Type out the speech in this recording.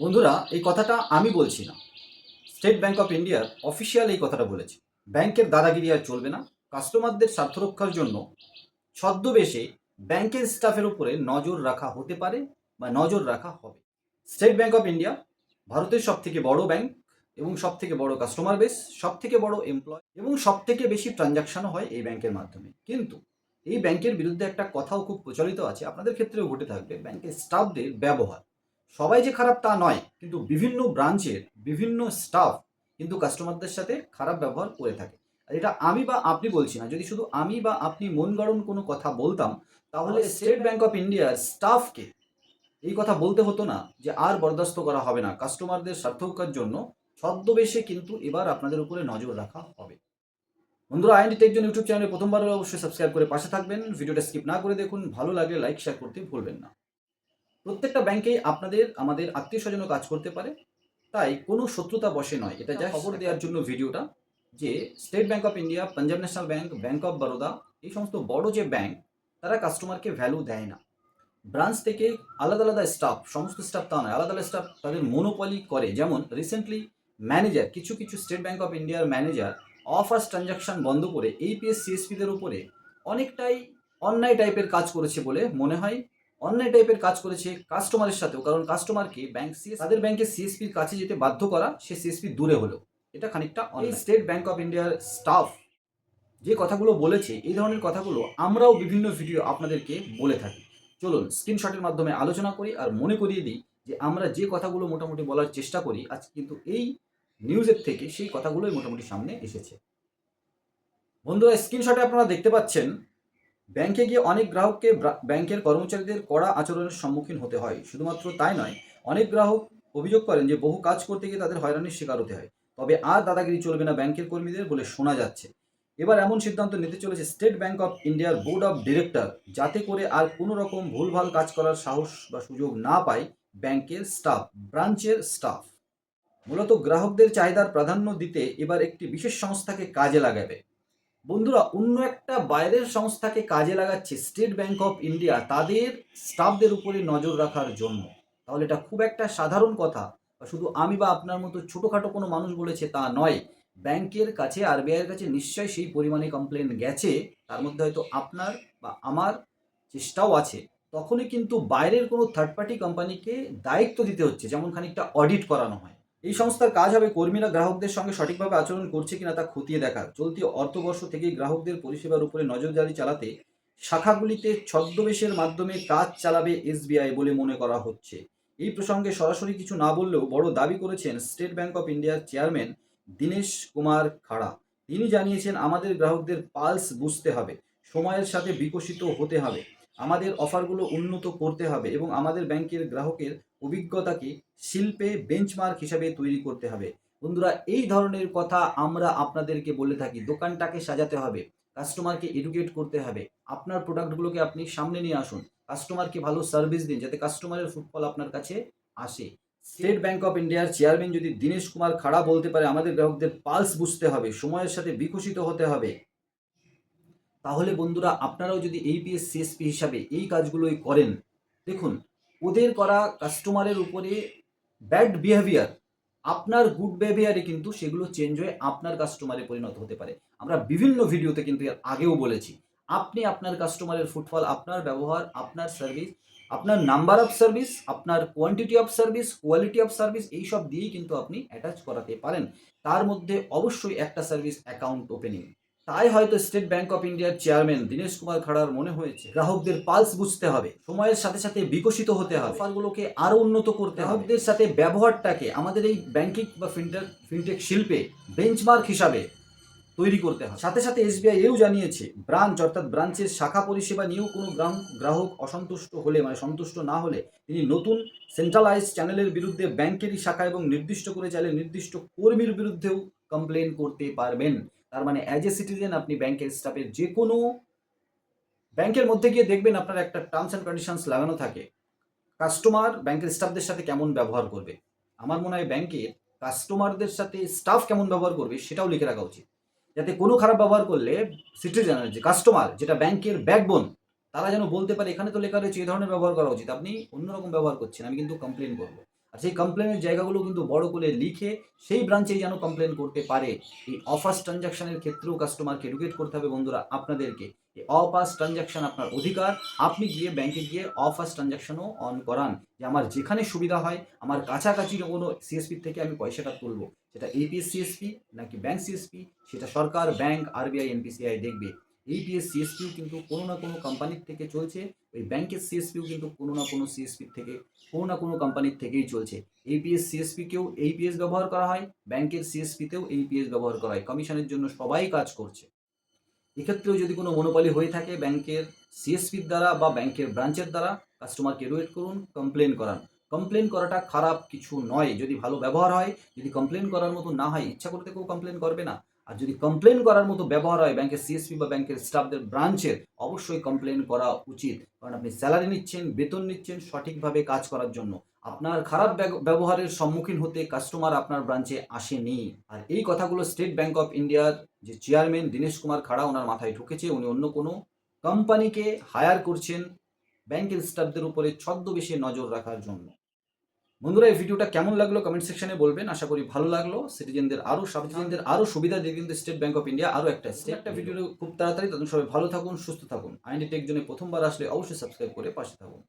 বন্ধুরা, এই কথাটা আমি বলছি না। স্টেট ব্যাঙ্ক অফ ইন্ডিয়ার অফিসিয়াল এই কথাটা বলেছে। ব্যাংকের দাদাগিরি আর চলবে না। কাস্টমারদের স্বার্থ রক্ষার জন্য ছদ্মবেশে ব্যাংকের স্টাফের উপরে নজর রাখা হতে পারে বা নজর রাখা হবে। স্টেট ব্যাঙ্ক অফ ইন্ডিয়া ভারতের সব থেকে বড় ব্যাংক এবং সব থেকে বড় কাস্টমার বেস সব থেকে বড় এমপ্লয় এবং সব থেকে বেশি ট্রানজাকশনও হয় এই ব্যাংকের মাধ্যমে। কিন্তু এই ব্যাংকের বিরুদ্ধে একটা কথাও খুব প্রচলিত আছে। আপনাদের ক্ষেত্রেও ঘটে থাকবে। ব্যাংকের স্টাফদের ব্যবহার। সবাই যে খারাপ তা নয় কিন্তু বিভিন্ন ব্রাঞ্চের বিভিন্ন স্টাফ কিন্তু কাস্টমারদের সাথে খারাপ ব্যবহার করে থাকে। আর এটা আমি বা আপনি বলছি না যদি শুধু আমি বা আপনি মন গড়ন কোনো কথা বলতাম তাহলে স্টেট ব্যাংক অফ ইন্ডিয়ার স্টাফকে এই কথা বলতে হতো না যে আর বরদাস্ত করা হবে না কাস্টমারদের স্বার্থকার জন্য ছদ্মবেশে কিন্তু এবার আপনাদের উপরে নজর রাখা হবে। বন্ধুরা আইএনডি টেকজন ইউটিউব চ্যানেলে প্রথমবার অবশ্যই সাবস্ক্রাইব করে পাশে থাকবেন। ভিডিওটা স্কিপ না করে দেখুন ভালো লাগলে লাইক শেয়ার করতে ভুলবেন না। প্রত্যেকটা ব্যাংকেই আপনাদের আমাদের আত্মীয় স্বজনও কাজ করতে পারে। তাই কোনো শত্রুতা বসে নয়। এটা যা খবর দেওয়ার জন্য ভিডিওটা যে State Bank of India Punjab National Bank Bank of Baroda এই সমস্ত বড় যে ব্যাংক তারা কাস্টমারকে ভ্যালু দেয় না। ব্রাঞ্চ থেকে আলাদা আলাদা স্টাফ সমস্ত স্টাফ তা নয় আলাদা আলাদা স্টাফ তাদের মনোপলি করে। যেমন রিসেন্টলি ম্যানেজার কিছু কিছু স্টেট ব্যাংক অফ ইন্ডিয়ার ম্যানেজার অফার্স ট্রানজাকশন বন্ধ করে এইপিএস সিএসপিদের উপরে অনেকটাই অন্যায় টাইপের কাজ করেছে বলে মনে হয় অন্যায় টাইপের কাজ করেছে কাস্টমারের সাথেও। কারণ কাস্টমারকে ব্যাংক সিএস তাদের ব্যাংকের সিএসপির কাছে যেতে বাধ্য করা সে সিএসপি দূরে হলো। এটা খানিকটা এই স্টেট ব্যাংক অফ ইন্ডিয়ার স্টাফ যে কথাগুলো বলেছে এই ধরনের কথাগুলো আমরাও বিভিন্ন ভিডিও আপনাদেরকে বলে থাকি। চলুন স্ক্রিনশটের মাধ্যমে আলোচনা করি আর মনে করিয়ে দিই যে আমরা যে কথাগুলো মোটামুটি বলার চেষ্টা করি আজ কিন্তু এই নিউজের থেকে সেই কথাগুলোই মোটামুটি সামনে এসেছে। বন্ধুরা স্ক্রিনশটে আপনারা দেখতে পাচ্ছেন ব্যাংকে গিয়ে অনেক গ্রাহককে ব্যাংকের কর্মচারীদের কড়া আচরণের সম্মুখীন হতে হয়। শুধুমাত্র তাই নয়, অনেক গ্রাহক অভিযোগ করেন যে বহু কাজ করতে গিয়ে তাদের হয়রানির শিকার হতে হয়। তবে আর দাদাগিরি চলবে না ব্যাংকের কর্মীদের বলে শোনা যাচ্ছে। এবার এমন সিদ্ধান্ত নিতে চলেছে স্টেট ব্যাংক অফ ইন্ডিয়ার বোর্ড অফ ডিরেক্টর, যাতে করে আর কোনো রকম ভুলভাল কাজ করার সাহস বা সুযোগ না পায় ব্যাংকের স্টাফ, ব্রাঞ্চের স্টাফ। মূলত গ্রাহকদের চাহিদার প্রাধান্য দিতে এবার একটি বিশেষ সংস্থাকে কাজে লাগাবে। বন্ধুরা, অন্য একটা বাইরের সংস্থাকে কাজে লাগাচ্ছে স্টেট ব্যাংক অফ ইন্ডিয়া তাদের স্টাফদের উপরে নজর রাখার জন্য। তাহলে এটা খুব একটা সাধারণ কথা। শুধু আমি বা আপনার মতো ছোটোখাটো কোনো মানুষ বলেছে তা নয়। ব্যাংকের কাছে আর আরবিআইয়ের কাছে নিশ্চয়ই সেই পরিমাণে কমপ্লেন গেছে। তার মধ্যে হয়তো আপনার বা আমার চেষ্টাও আছে। তখনই কিন্তু বাইরের কোনো থার্ড পার্টি কোম্পানিকে দায়িত্ব দিতে হচ্ছে, যেমন খানিকটা অডিট করানো হয়। এই সংস্থার কাজ হবে কর্মীরা গ্রাহকদের সঙ্গে সঠিকভাবে আচরণ করছে কিনা তা খতিয়ে দেখা। চলতি অর্থবর্ষ থেকেই গ্রাহকদের পরিষেবার উপরে নজরদারি চালাতে শাখাগুলিতে ছদ্মবেশের মাধ্যমে কাজ চালাবে এসবিআই বলে মনে করা হচ্ছে। এই প্রসঙ্গে সরাসরি কিছু না বললেও বড় দাবি করেছেন স্টেট ব্যাংক অফ ইন্ডিয়ার চেয়ারম্যান দীনেশ কুমার খাড়া। তিনি জানিয়েছেন, আমাদের গ্রাহকদের পালস বুঝতে হবে, সময়ের সাথে বিকশিত হতে হবে। আমাদের অফারগুলো উন্নত করতে হবে এবং আমাদের ব্যাংকের গ্রাহকের অভিজ্ঞতাকে শিল্পে বেঞ্চমার্ক হিসাবে তৈরি করতে হবে। বন্ধুরা, এই ধরনের কথা আমরা আপনাদেরকে বলে থাকি, দোকানটাকে সাজাতে হবে কাস্টমারকে এডুকেট করতে হবে। আপনার প্রোডাক্টগুলোকে আপনি সামনে নিয়ে আসুন কাস্টমারকে ভালো সার্ভিস দিন, যাতে কাস্টমারের ফুটফল আপনার কাছে আসে। স্টেট ব্যাংক অফ ইন্ডিয়ার চেয়ারম্যান যদি দীনেশ কুমার খাড়া বলতে পারে, আমাদের গ্রাহকদের পালস বুঝতে হবে, সময়ের সাথে বিকশিত হতে হবে। তাহলে বন্ধুরা, আপনারাও যদি এইপিএস সিএসপি হিসাবে এই কাজগুলোই করেন, দেখুন ওদের করা কাস্টমারের উপরে ব্যাড বিহেভিয়ার আপনার গুড বিহেভিয়ারে কিন্তু সেগুলো চেঞ্জ হয়ে আপনার কাস্টমারে পরিণত হতে পারে। আমরা বিভিন্ন ভিডিওতে কিন্তু আগেও বলেছি, আপনি আপনার কাস্টমারের ফুটফল আপনার ব্যবহার, আপনার সার্ভিস আপনার নাম্বার অফ সার্ভিস আপনার quantity of service quality of service এইসব দিয়েই কিন্তু আপনি অ্যাটাচ করাতে পারেন। তার মধ্যে অবশ্যই একটা সার্ভিস অ্যাকাউন্ট ওপেনিং তাই হয়তো স্টেট ব্যাংক অফ ইন্ডিয়ার চেয়ারম্যান দীনেশ কুমার খাড়ার মনে হয়েছে গ্রাহকদের পালস বুঝতে হবে সময়ের সাথে সাথে বিকশিত হতে হবে। অফারগুলোকে আরও উন্নত করতে হবে। গ্রাহকদের সাথে ব্যবহারটাকে আমাদের এই ব্যাংকিং বা ফিনটেক ফিনটেক শিল্পে বেঞ্চমার্ক হিসাবে তৈরি করতে হবে। সাথে সাথে এসবিআই এও জানিয়েছে ব্রাঞ্চ অর্থাৎ ব্রাঞ্চের শাখা পরিষেবা নিয়েও কোনো গ্রাহক গ্রাহক অসন্তুষ্ট হলে মানে সন্তুষ্ট না হলে তিনি নতুন সেন্ট্রালাইজ চ্যানেলের বিরুদ্ধে ব্যাংকেরই শাখা এবং নির্দিষ্ট করে চাইলে নির্দিষ্ট কর্মীর বিরুদ্ধেও কমপ্লেন করতে পারবেন। তার মানে অ্যাজ এ সিটিজেন আপনি ব্যাংকের স্টাফের যে কোনো ব্যাংকের মধ্যে গিয়ে দেখবেন আপনার একটা টার্মস অ্যান্ড কন্ডিশনস লাগানো থাকে। কাস্টমার ব্যাংকের স্টাফদের সাথে কেমন ব্যবহার করবে? আমার মনে হয় ব্যাংকের কাস্টমারদের সাথে স্টাফ কেমন ব্যবহার করবে সেটাও লিখে রাখা উচিত। যাতে কোনো খারাপ ব্যবহার করলে সিটিজেন যে কাস্টমার যেটা ব্যাংকের ব্যাকবোন তারা যেন বলতে পারে, এখানে তো লেখা রয়েছে এই ধরনের ব্যবহার করা উচিত। আপনি অন্যরকম ব্যবহার করছেন, আমি কিন্তু কমপ্লেন করব। আর সেই কমপ্লেনের জায়গাগুলো কিন্তু বড় করে লিখে সেই ব্রাঞ্চে যেন কমপ্লেন করতে পারে। এই অফার্স ট্রানজাকশনের ক্ষেত্রেও কাস্টমারকে এডুকেট করতে হবে বন্ধুরা, আপনাদেরকে। এই অফার্স ট্রানজাকশন আপনার অধিকার, আপনি গিয়ে ব্যাংকে গিয়ে অফার্স ট্রানজাকশনও অন করান। যে আমার যেখানে সুবিধা হয়, আমার কাছাকাছি কোনো সিএসপি থেকে আমি পয়সাটা তুলবো। সেটা এপিএস সিএসপি নাকি ব্যাংক সিএসপি সেটা সরকার ব্যাংক আরবিআই এনপিসিআই দেখবে। এপিএস সিএসপিও কিন্তু কোনো না কোনো কোম্পানির থেকে চলছে। ওই ব্যাংকের সিএসপিও কিন্তু কোনো না কোনো সিএসপির থেকে, কোনো না কোনো কোম্পানির থেকেই চলছে। এপিএস সিএসপিকেও এইপিএস ব্যবহার করা হয় ব্যাংকের সিএসপিতেও এইপিএস ব্যবহার করা হয়। কমিশনের জন্য সবাই কাজ করছে। এক্ষেত্রেও যদি কোনো মনোপলি হয়ে থাকে ব্যাংকের সিএসপির দ্বারা বা ব্যাংকের ব্রাঞ্চের দ্বারা কাস্টমারকে এডুয়েট করুন কমপ্লেন করান। কমপ্লেন করাটা খারাপ কিছু নয়। যদি ভালো ব্যবহার হয়, যদি কমপ্লেন করার মতো না হয়, ইচ্ছা করতে কেউ কমপ্লেন করবে না। আর যদি কমপ্লেন করার মতো ব্যবহার হয় ব্যাংকের সিএসপি বা ব্যাংকের স্টাফদের ব্রাঞ্চের অবশ্যই কমপ্লেন করা উচিত। কারণ আপনি স্যালারি নিচ্ছেন, বেতন নিচ্ছেন সঠিকভাবে কাজ করার জন্য। আপনার খারাপ ব্যব- ব্যবহারের সম্মুখীন হতে কাস্টমার আপনার ব্রাঞ্চে আসেনি। আর এই কথাগুলো স্টেট ব্যাংক অফ ইন্ডিয়ার যে চেয়ারম্যান দীনেশ কুমার খাড়া ওনার মাথায় ঢুকেছে। উনি অন্য কোনো কোম্পানিকে হায়ার করছেন ব্যাংকের স্টাফদের উপরে ছদ্মবেশে নজর রাখার জন্য। বন্ধুরা এই ভিডিওটা কেমন লাগল কমেন্ট সেকশনে বলবেন। আশা করি ভালো লাগল। সিটিজেনদের আরও সাবজেনদের আরও সুবিধা দিয়ে কিন্তু স্টেট ব্যাংক অফ ইন্ডিয়া আরও একটা স্টেট একটা ভিডিও খুব তাড়াতাড়ি। তখন সবাই ভালো থাকুন সুস্থ থাকুন। আইনি টেকজনে প্রথমবার আসলে অবশ্যই সাবস্ক্রাইব করে পাশে থাকুন।